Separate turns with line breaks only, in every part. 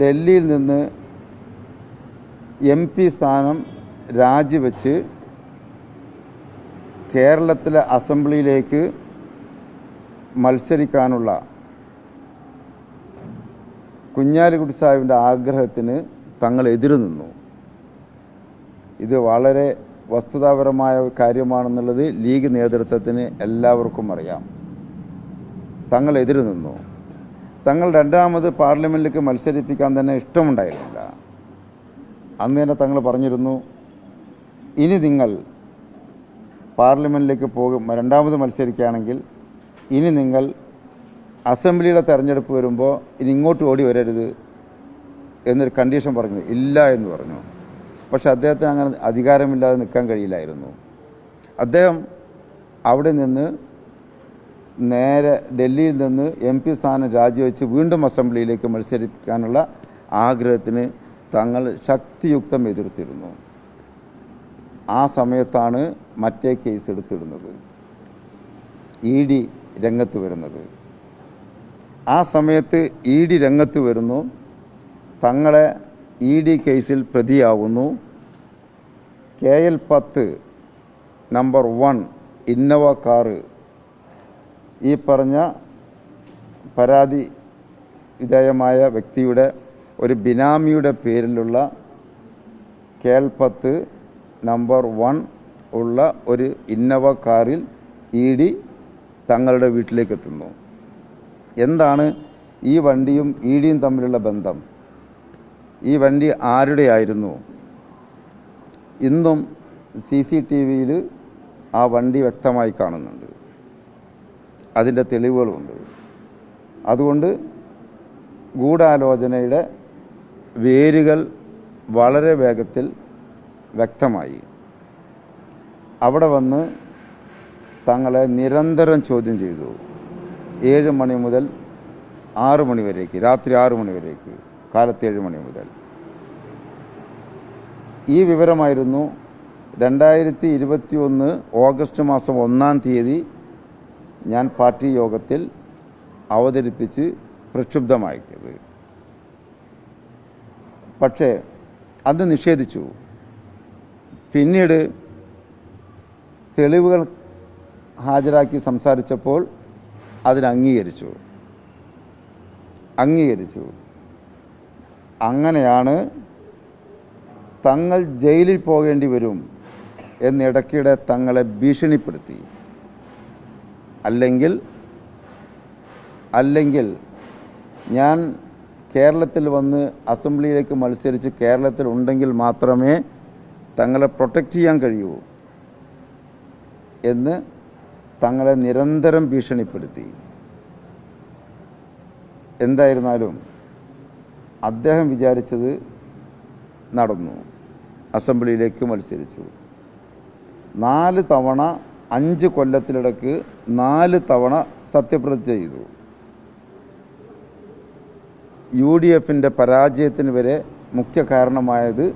ഡൽഹിയിൽ നിന്ന് M P സ്ഥാനം രാജിവെച്ച് കേരളത്തിലെ അസംബ്ലിയിലേക്ക് മത്സരിക്കാനുള്ള കുഞ്ഞാലിക്കുട്ടി സാഹിബിന്റെ ആഗ്രഹത്തിന് തങ്ങൾ എതിരു നിന്നു. ഇത് വളരെ വസ്തുതാപരമായ കാര്യമാണെന്നുള്ളത് ലീഗ് നേതൃത്വത്തിന് എല്ലാവർക്കും അറിയാം. തങ്ങൾ എതിരു നിന്നു. തങ്ങൾ രണ്ടാമത് പാർലമെന്റിലേക്ക് മത്സരിപ്പിക്കാൻ തന്നെ ഇഷ്ടമുണ്ടായിരുന്നില്ല. അന്ന് തന്നെ തങ്ങൾ പറഞ്ഞിരുന്നു ഇനി നിങ്ങൾ പാർലമെന്റിലേക്ക് പോകും രണ്ടാമത് മത്സരിക്കുകയാണെങ്കിൽ ഇനി നിങ്ങൾ അസംബ്ലിയുടെ തെരഞ്ഞെടുപ്പ് വരുമ്പോൾ ഇനി ഇങ്ങോട്ട് ഓടി വരരുത് എന്നൊരു കണ്ടീഷൻ പറഞ്ഞു. ഇല്ല എന്ന് പറഞ്ഞു. പക്ഷെ അദ്ദേഹത്തിന് അങ്ങനെ അധികാരമില്ലാതെ നിൽക്കാൻ കഴിയില്ലായിരുന്നു. അദ്ദേഹം അവിടെ നിന്ന് നേരെ ഡൽഹിയിൽ നിന്ന് എം പി സ്ഥാനം രാജിവെച്ച് വീണ്ടും അസംബ്ലിയിലേക്ക് മത്സരിപ്പിക്കാനുള്ള ആഗ്രഹത്തിന് തങ്ങൾ ശക്തിയുക്തം എതിർത്തിരുന്നു. ആ സമയത്താണ് മറ്റേ കേസ് എടുത്തിടുന്നത് ഇ ഡി രംഗത്ത് വരുന്നത്. ആ സമയത്ത് ഇ ഡി രംഗത്ത് വരുന്നു. തങ്ങളെ ഇ ഡി കേസിൽ പ്രതിയാവുന്നു. കെ എൽ പത്ത് നമ്പർ വൺ ഇന്നോവ കാറ് ഈ പറഞ്ഞ പരാതി വിധേയമായ വ്യക്തിയുടെ ഒരു ബിനാമിയുടെ പേരിലുള്ള കേൽപ്പത്ത് നമ്പർ വൺ ഉള്ള ഒരു ഇന്നവ കാറിൽ ഇ ഡി തങ്ങളുടെ വീട്ടിലേക്ക് എത്തുന്നു. എന്താണ് ഈ വണ്ടിയും ഇ ഡിയും തമ്മിലുള്ള ബന്ധം? ഈ വണ്ടി ആരുടെയായിരുന്നു ഇന്നും സി സി ടി വിയിൽ ആ വണ്ടി വ്യക്തമായി കാണുന്നുണ്ട്. അതിന്റെ തെളിവുകളുണ്ട്. അതുകൊണ്ട് ഗൂഢാലോചനയുടെ വേരുകൾ വളരെ വേഗത്തിൽ വ്യക്തമായി. അവിടെ വന്ന് തങ്ങളെ നിരന്തരം ചോദ്യം ചെയ്തു. ഏഴ് മണി മുതൽ ആറ് മണി വരേക്ക് രാത്രി ആറ് മണി വരേക്ക് കാലത്ത് ഏഴ് മണി മുതൽ. ഈ വിവരമായിരുന്നു രണ്ടായിരത്തി ഇരുപത്തി ഒന്ന് ഓഗസ്റ്റ് മാസം ഒന്നാം തീയതി ഞാൻ പാർട്ടി യോഗത്തിൽ അവതരിപ്പിച്ച് പ്രക്ഷുബ്ധമാക്കിയത്. പക്ഷേ അത് നിഷേധിച്ചു. പിന്നീട് തെളിവുകൾ ഹാജരാക്കി സംസാരിച്ചപ്പോൾ അതിന് അംഗീകരിച്ചു. അംഗീകരിച്ചു. അങ്ങനെയാണ് തങ്ങൾ ജയിലിൽ പോകേണ്ടി വരും എന്നിടയ്ക്കിടെ തങ്ങളെ ഭീഷണിപ്പെടുത്തി. അല്ലെങ്കിൽ അല്ലെങ്കിൽ ഞാൻ കേരളത്തിൽ വന്ന് അസംബ്ലിയിലേക്ക് മത്സരിച്ച് കേരളത്തിൽ ഉണ്ടെങ്കിൽ മാത്രമേ തങ്ങളെ പ്രൊട്ടക്റ്റ് ചെയ്യാൻ കഴിയൂ എന്ന് തങ്ങളെ നിരന്തരം ഭീഷണിപ്പെടുത്തി. എന്തായിരുന്നാലും അദ്ദേഹം വിചാരിച്ചത് നടന്നു. അസംബ്ലിയിലേക്ക് മത്സരിച്ചു. നാല് തവണ അഞ്ച് കൊല്ലത്തിലിടക്ക് നാല് തവണ സത്യപ്രതിജ്ഞ ചെയ്തു. യു ഡി എഫിന്റെ പരാജയത്തിന് വരെ മുഖ്യ കാരണമായത്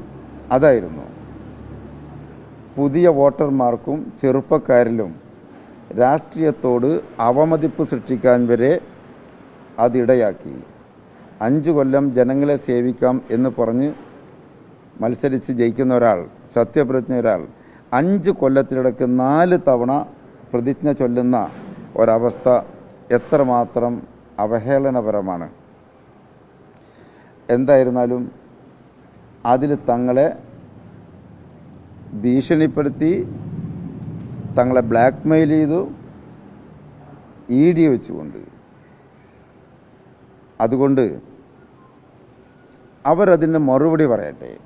അതായിരുന്നു. പുതിയ വോട്ടർമാർക്കും ചെറുപ്പക്കാരിലും രാഷ്ട്രീയത്തോട് അവമതിപ്പ് സൃഷ്ടിക്കാൻ വരെ അതിടയാക്കി. അഞ്ചു കൊല്ലം ജനങ്ങളെ സേവിക്കാം എന്ന് പറഞ്ഞ് മത്സരിച്ച് ജയിക്കുന്ന ഒരാൾ സത്യപ്രതിജ്ഞ ഒരാൾ അഞ്ച് കൊല്ലത്തിനിടയ്ക്ക് നാല് തവണ പ്രതിജ്ഞ ചൊല്ലുന്ന ഒരവസ്ഥ എത്രമാത്രം അവഹേളനപരമാണ്. എന്തായിരുന്നാലും അതിൽ തങ്ങളെ ഭീഷണിപ്പെടുത്തി തങ്ങളെ ബ്ലാക്ക് മെയിൽ ചെയ്തു ഡി വെച്ചുകൊണ്ട്. അതുകൊണ്ട് അവരതിന് മറുപടി പറയട്ടെ.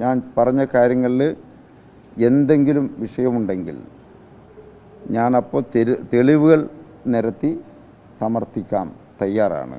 ഞാൻ പറഞ്ഞ കാര്യങ്ങളിൽ എന്തെങ്കിലും വിഷയമുണ്ടെങ്കിൽ ഞാനപ്പോൾ തെളിവുകൾ നിരത്തി സമർത്ഥിക്കാം തയ്യാറാണ്.